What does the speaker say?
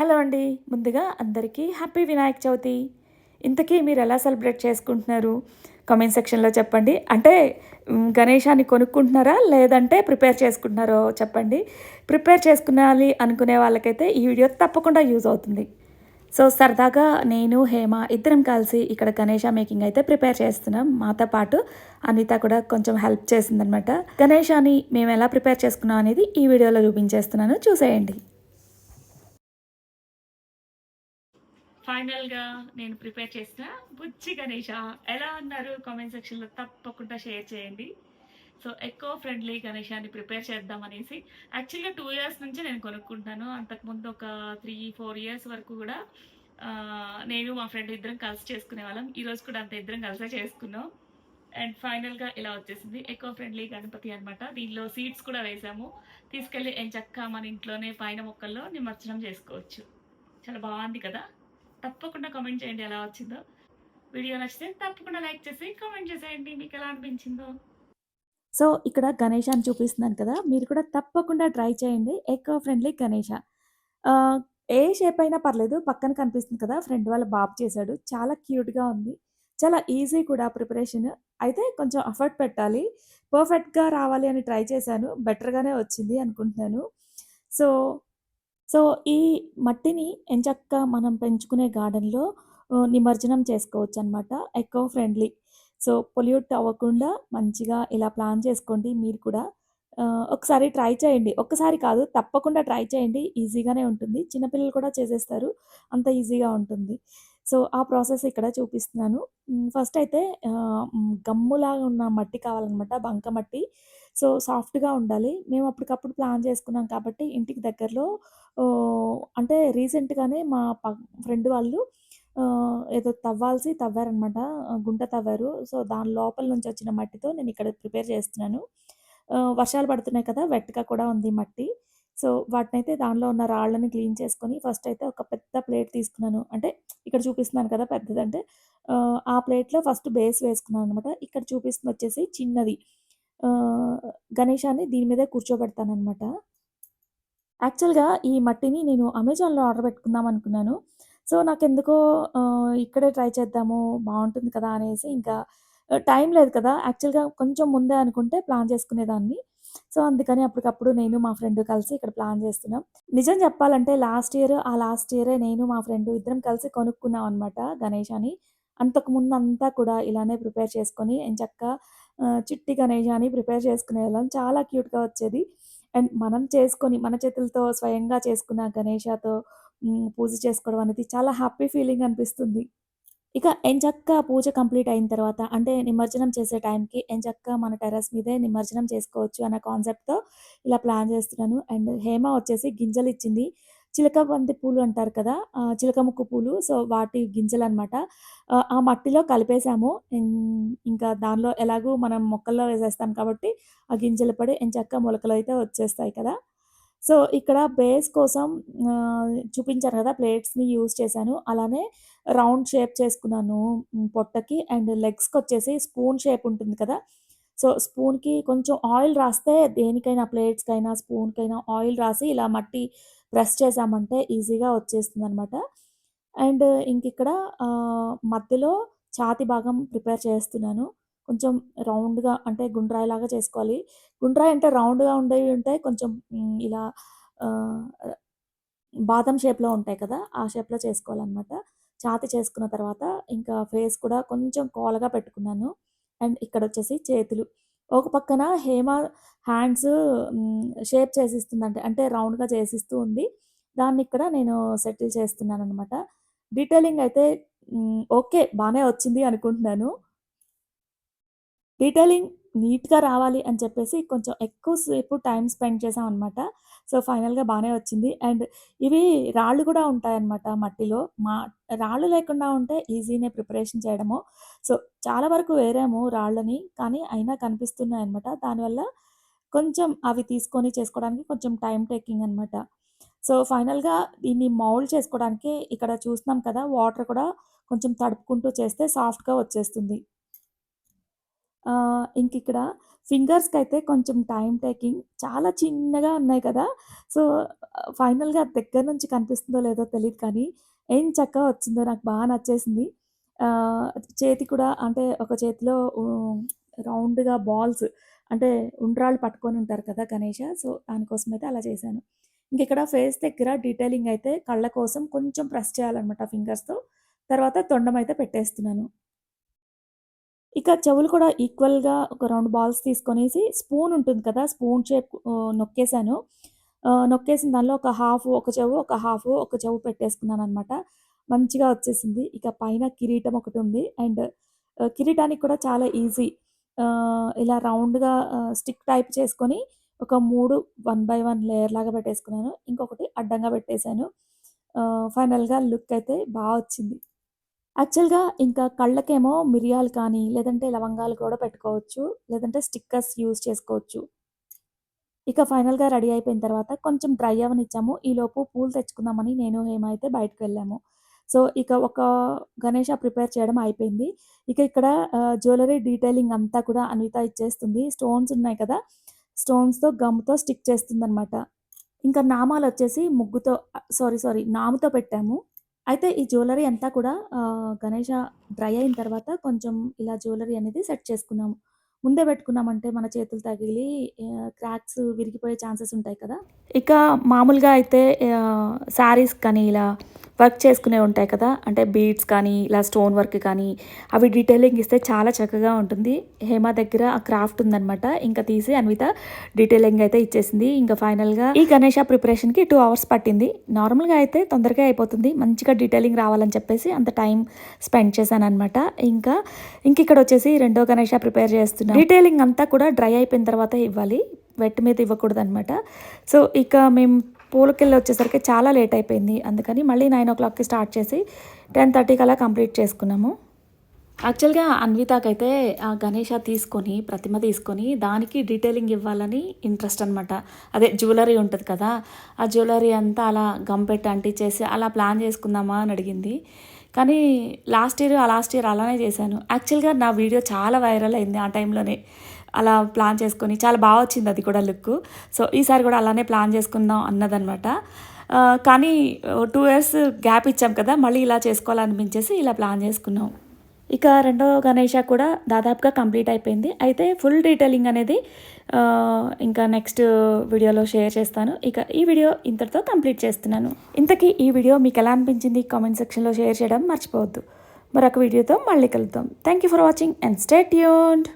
Hello అండి. ముందుగా అందరికీ హ్యాపీ వినాయక చవితి. ఇంతకీ మీరు ఎలా సెలబ్రేట్ చేసుకుంటున్నారు? కామెంట్ సెక్షన్లో చెప్పండి. అంటే గణేశాన్ని కొనుక్కుంటున్నారా? లేదంటే ప్రిపేర్ చేసుకుంటున్నారో చెప్పండి. ప్రిపేర్ చేసుకునాలి అనుకునే వాళ్ళకైతే ఈ వీడియో తప్పకుండా యూజ్ అవుతుంది. సో సరదాగా నేను హేమ ఇద్దరం కలిసి ఇక్కడ గణేష మేకింగ్ అయితే ప్రిపేర్ చేస్తున్నాం. మాతో పాటు అనిత కూడా కొంచెం హెల్ప్ చేసిందనమాట గణేశాన్ని మేము ఎలా ప్రిపేర్ చేసుకున్నాం అనేది ఈ వీడియోలో చూపించేస్తున్నాను. చూసేయండి. ఫైనల్గా నేను ప్రిపేర్ చేసిన బుజ్జి గణేష. ఎలా అన్నారు కామెంట్ సెక్షన్లో తప్పకుండా షేర్ చేయండి. సో ఎక్కువ ఫ్రెండ్లీ గణేశాన్ని ప్రిపేర్ చేద్దాం అనేసి యాక్చువల్గా టూ ఇయర్స్ నుంచి నేను కొనుక్కుంటాను అంతకుముందు ఒక త్రీ ఫోర్ ఇయర్స్ వరకు కూడా నేను మా ఫ్రెండ్ ఇద్దరం కలిసి చేసుకునే వాళ్ళం. ఈరోజు కూడా అంత ఇద్దరం కలిసే చేసుకున్నాం. అండ్ ఫైనల్గా ఇలా వచ్చేసింది. ఎక్కువ ఫ్రెండ్లీ గణపతి అనమాట దీనిలో సీడ్స్ కూడా వేసాము. తీసుకెళ్ళి ఎంచక్క మన ఇంట్లోనే పైన మొక్కల్లో నిమజ్జనం చేసుకోవచ్చు. చాలా బాగుంది కదా? తప్పకుండా కామెంట్ చేయండి ఎలా వచ్చిందో. వీడియో నచ్చితే తప్పకుండా లైక్ చేసి కామెంట్ చేసేయండి. మీకు ఎలా అనిపించిందో. సో ఇక్కడ గణేశాన్ని చూపిస్తున్నాను కదా మీరు కూడా తప్పకుండా ట్రై చేయండి. Eco friendly Ganesha. ఏ షేప్ అయినా పర్లేదు పక్కన కనిపిస్తుంది కదా ఫ్రెండ్ వాళ్ళ బాబు చేశాడు. చాలా క్యూట్గా ఉంది. చాలా ఈజీ కూడా ప్రిపరేషన్ అయితే కొంచెం ఎఫర్ట్ పెట్టాలి. పర్ఫెక్ట్గా రావాలి అని ట్రై చేశాను. బెటర్గానే వచ్చింది అనుకుంటున్నాను. సో సో ఈ మట్టిని ఎంచక్క మనం పెంచుకునే గార్డెన్‌లో నిమజ్జనం చేసుకోవచ్చు అనమాట. Eco friendly. సో పొల్యూట్ అవ్వకుండా మంచిగా ఇలా ప్లాన్ చేసుకోండి మీరు కూడా. ఒకసారి ట్రై చేయండి. ఒక్కసారి కాదు తప్పకుండా ట్రై చేయండి. ఈజీగానే ఉంటుంది. చిన్నపిల్లలు కూడా చేసేస్తారు. అంత ఈజీగా ఉంటుంది. సో ఆ ప్రాసెస్ ఇక్కడ చూపిస్తున్నాను. ఫస్ట్ అయితే గమ్ములాగా ఉన్న మట్టి కావాలనమాట. బంకమట్టి. సో సాఫ్ట్‌గా ఉండాలి. మేము అప్పటికప్పుడు ప్లాన్ చేసుకున్నాం కాబట్టి ఇంటికి దగ్గరలో అంటే రీసెంట్‌గానే మా ప ఫ్రెండ్ వాళ్ళు ఏదో తవ్వాల్సి తవ్వారనమాట. గుంట తవ్వారు. సో దాని లోపల నుంచి వచ్చిన మట్టితో నేను ఇక్కడ ప్రిపేర్ చేస్తున్నాను. వర్షాలు పడుతున్నాయి కదా! వెట్టగా కూడా ఉంది మట్టి. సో వాటినైతే దానిలో ఉన్న రాళ్ళని క్లీన్ చేసుకొని ఫస్ట్ అయితే ఒక పెద్ద ప్లేట్ తీసుకున్నాను. అంటే ఇక్కడ చూపిస్తున్నాను కదా! పెద్దదంటే అంటే ఆ ప్లేట్‌లో ఫస్ట్ బేస్ వేసుకున్నాను అనమాట. ఇక్కడ చూపిస్తుంది వచ్చేసి చిన్నది. గణేశాన్ని దీని మీదే కూర్చోబెడతానమాట యాక్చువల్‌గా ఈ మట్టిని నేను అమెజాన్‌లో ఆర్డర్ పెట్టుకుందాం అనుకున్నాను. సో నాకెందుకో ఎందుకో ఇక్కడే ట్రై చేద్దాము బాగుంటుంది కదా! అనేసి ఇంకా టైం లేదు కదా! యాక్చువల్‌గా కొంచెం ముందే అనుకుంటే ప్లాన్ చేసుకునేదాన్ని. సో అందుకని అప్పటికప్పుడు నేను మా ఫ్రెండ్ కలిసి ఇక్కడ ప్లాన్ చేస్తున్నాం. నిజం చెప్పాలంటే లాస్ట్ ఇయర్, ఆ లాస్ట్ ఇయరే నేను మా ఫ్రెండ్ ఇద్దరం కలిసి కొనుక్కున్నాం అనమాట గణేశాని. అంతకుముందంతా కూడా ఇలానే ప్రిపేర్ చేసుకొని ఎంచక్కా చిట్టి గణేశాని ప్రిపేర్ చేసుకునే వాళ్ళం చాలా క్యూట్‌గా వచ్చేది. అండ్ మనం చేసుకొని మన చేతులతో స్వయంగా చేసుకున్న గణేషతో పూజ చేసుకోవడం అనేది చాలా హ్యాపీ ఫీలింగ్ అనిపిస్తుంది. ఇక ఎంచక్కా పూజ కంప్లీట్ అయిన తర్వాత అంటే నిమజ్జనం చేసే టైంకి ఎంచక్కా మన టెర్రస్ మీదే నిమజ్జనం చేసుకోవచ్చు అన్న కాన్సెప్ట్‌తో ఇలా ప్లాన్ చేస్తున్నాను. అండ్ హేమ వచ్చేసి గింజలు ఇచ్చింది చిలక బంతి పూలు అంటారు కదా! చిలక ముక్కు పూలు. సో వాటి గింజలు అనమాట ఆ మట్టిలో కలిపేసాము. ఇంకా దానిలో ఎలాగో మనం మొక్కల్లో వేసేస్తాం కాబట్టి ఆ గింజలు పడి ఎంచక్కా అయితే వచ్చేస్తాయి కదా! సో ఇక్కడ బేస్ కోసం చూపించాను కదా! ప్లేట్స్‌ని యూజ్ చేశాను. అలానే రౌండ్ షేప్ చేసుకున్నాను పొట్టకి అండ్ లెగ్స్కి వచ్చేసి స్పూన్ షేప్ ఉంటుంది కదా! సో స్పూన్‌కి కొంచెం ఆయిల్ రాస్తే దేనికైనా ప్లేట్స్‌కైనా, స్పూన్‌కైనా ఆయిల్ రాసి ఇలా మట్టి ప్రెస్ చేసామంటే ఈజీగా వచ్చేస్తుంది అనమాట అండ్ ఇంకిక్కడ ఇక్కడ మధ్యలో ఛాతి భాగం ప్రిపేర్ చేస్తున్నాను. కొంచెం రౌండ్‌గా అంటే గుండ్రాయిలాగా చేసుకోవాలి. గుండ్రాయి అంటే రౌండ్‌గా ఉండేవి ఉంటాయి. కొంచెం ఇలా బాదం షేప్‌లో ఉంటాయి కదా! ఆ షేప్‌లో చేసుకోవాలనమాట. ఛాతి చేసుకున్న తర్వాత ఇంకా ఫేస్ కూడా కొంచెం కోలగా పెట్టుకున్నాను. అండ్ ఇక్కడ వచ్చేసి చేతులు. ఒక పక్కన హేమ హ్యాండ్స్ షేప్ చేసిస్తుంది అంటే రౌండ్‌గా చేసిస్తూ ఉంది. దాన్ని ఇక్కడ నేను సెటిల్ చేస్తున్నాననమాట. డీటెయిలింగ్ అయితే ఓకే. బాగానే వచ్చింది అనుకుంటున్నాను. డీటెయిలింగ్ నీట్‌గా రావాలి అని చెప్పేసి కొంచెం ఎక్కువసేపు టైం స్పెండ్ స్పెండ్ అనమాట సో ఫైనల్‌గా బాగానే వచ్చింది. అండ్ ఇవి రాళ్ళు కూడా ఉంటాయన్నమాట మట్టిలో. మా రాళ్ళు లేకుండా ఉంటే ఈజీనే ప్రిపరేషన్ చేయడము. సో చాలా వరకు వేరాము రాళ్ళని. కానీ అయినా కనిపిస్తున్నాయన్నమాట. దానివల్ల కొంచెం అవి తీసుకొని చేసుకోవడానికి కొంచెం టైం టేకింగ్ అనమాట. సో ఫైనల్‌గా దీన్ని మౌల్డ్ చేసుకోవడానికి ఇక్కడ చూస్తున్నాం కదా! వాటర్ కూడా కొంచెం తడుపుకుంటూ చేస్తే సాఫ్ట్‌గా వచ్చేస్తుంది. ఇంక ఇంకిక్కడ ఫింగర్స్‌కి అయితే కొంచెం టైం టేకింగ్. చాలా చిన్నగా ఉన్నాయి కదా! సో, ఫైనల్‌గా దగ్గర నుంచి కనిపిస్తుందో లేదో తెలియదు కానీ, ఏం చక్కగా వచ్చిందో నాకు బాగా నచ్చేసింది. చేతి కూడా అంటే ఒక చేతిలో రౌండ్‌గా బాల్స్ అంటే ఉండ్రాళ్ళు పట్టుకొని ఉంటారు కదా! గణేష. సో, దానికోసమైతే అలా చేశాను. ఇంకిక్కడ ఫేస్ దగ్గర డీటెయిలింగ్ అయితే కళ్ళ కోసం కొంచెం ప్రెస్ చేయాలనమాట ఫింగర్స్‌తో. తర్వాత తొండమైతే పెట్టేస్తున్నాను. ఇక చెవులు కూడా ఈక్వల్‌గా ఒక రెండు బాల్స్ తీసుకొనేసి స్పూన్ ఉంటుంది కదా! Spoon shape నొక్కేసాను. నొక్కేసిన దానిలో ఒక హాఫ్ ఒక చెవు, ఒక హాఫ్ ఒక చెవు పెట్టేసుకున్నాను అనమాట మంచిగా వచ్చేసింది. ఇక పైన కిరీటం ఒకటి ఉంది అండ్ కిరీటానికి కూడా చాలా ఈజీ. ఇలా రౌండ్‌గా స్టిక్ టైప్ చేసుకొని ఒక మూడు వన్ బై వన్ లేయర్ లాగా పెట్టేసుకున్నాను. ఇంకొకటి అడ్డంగా పెట్టేసాను. ఫైనల్‌గా లుక్ అయితే బాగా వచ్చింది. యాక్చువల్‌గా ఇంకా కళ్ళకేమో మిరియాలు కానీ, లేదంటే లవంగాలు కూడా పెట్టుకోవచ్చు. లేదంటే స్టిక్కర్స్ యూజ్ చేసుకోవచ్చు. ఇక ఫైనల్‌గా రెడీ అయిపోయిన తర్వాత కొంచెం డ్రై అవనిచ్చాము ఈలోపు పూలు తెచ్చుకుందామని నేను, ఏమైతే అయితే వెళ్ళాము. సో, ఇక ఒక గణేష ప్రిపేర్ చేయడం అయిపోయింది. ఇక ఇక్కడ జ్యువెలరీ డీటెయిలింగ్ అంతా కూడా అన్విత ఇచ్చేస్తుంది. స్టోన్స్ ఉన్నాయి కదా! స్టోన్స్‌తో గమ్‌తో స్టిక్ చేస్తుంది అనమాట ఇంకా నామాలు వచ్చేసి ముగ్గుతో సారీ, సారీ నాముతో పెట్టాము. అయితే ఈ జ్యువెలరీ అంతా కూడా గణేష డ్రై అయిన తర్వాత కొంచెం ఇలా జ్యువెలరీ అనేది సెట్ చేసుకున్నాము. ముందే పెట్టుకున్నామంటే మన చేతులు తగిలి క్రాక్స్ విరిగిపోయే ఛాన్సెస్ ఉంటాయి కదా! ఇక మామూలుగా అయితే శారీస్ కానీ ఇలా వర్క్ చేసుకునే ఉంటాయి కదా! అంటే బీడ్స్ కానీ, ఇలా స్టోన్ వర్క్ కానీ అవి డీటెయిలింగ్ ఇస్తే చాలా చక్కగా ఉంటుంది. హేమ దగ్గర ఆ క్రాఫ్ట్ ఉందనమాట. ఇంకా తీసి అన్విత డీటెయిలింగ్ అయితే ఇచ్చేసింది. ఇంకా ఫైనల్‌గా ఈ గణేష ప్రిపరేషన్‌కి టూ అవర్స్ పట్టింది. నార్మల్‌గా అయితే తొందరగా అయిపోతుంది. మంచిగా డీటెయిలింగ్ రావాలని చెప్పేసి అంత టైం స్పెండ్ చేశాననమాట. ఇంకా ఇంకిక్కడొచ్చేసి రెండో గణేష ప్రిపేర్ చేస్తున్నాను డీటెయిలింగ్ అంతా కూడా డ్రై అయిపోయిన తర్వాత ఇవ్వాలి. వెట్ మీద ఇవ్వకూడదనమాట. సో, ఇక మేము పూలకెళ్ళి వచ్చేసరికి చాలా లేట్ అయిపోయింది. అందుకని మళ్ళీ 9:00కి స్టార్ట్ చేసి 10:30కి అలా కంప్లీట్ చేసుకున్నాము. యాక్చువల్‌గా అన్వితాకైతే ఆ గణేష తీసుకొని, ప్రతిమ తీసుకొని దానికి డీటెయిలింగ్ ఇవ్వాలని ఇంట్రెస్ట్ అనమాట. అదే జ్యువెలరీ ఉంటుంది కదా! ఆ జ్యువెలరీ అంతా అలా గమ్ పెట్టి అంటించేసి అలా ప్లాన్ చేసుకుందామా అని అడిగింది. కానీ లాస్ట్ ఇయర్, ఆ లాస్ట్ ఇయర్ అలానే చేశాను. యాక్చువల్‌గా నా వీడియో చాలా వైరల్ అయింది ఆ టైంలోనే. అలా ప్లాన్ చేసుకొని చాలా బాగా వచ్చింది అది కూడా లుక్ సో, ఈసారి కూడా అలానే ప్లాన్ చేసుకుందాం అన్నదనమాట. కానీ టూ ఇయర్స్ గ్యాప్ ఇచ్చాం కదా! మళ్ళీ ఇలా చేసుకోవాలనిపించేసి ఇలా ప్లాన్ చేసుకున్నాం. ఇక రెండో గణేష కూడా దాదాపుగా కంప్లీట్ అయిపోయింది. అయితే ఫుల్ డీటెయిలింగ్ అనేది ఇంకా నెక్స్ట్ వీడియోలో షేర్ చేస్తాను. ఇక ఈ వీడియో ఇంతటితో కంప్లీట్ చేస్తున్నాను. ఇంతకీ ఈ వీడియో మీకు ఎలా అనిపించింది? కామెంట్ సెక్షన్‌లో షేర్ చేయడం మర్చిపోవద్దు. మరొక వీడియోతో మళ్ళీ కలుద్దాం. Thank you for watching and stay tuned.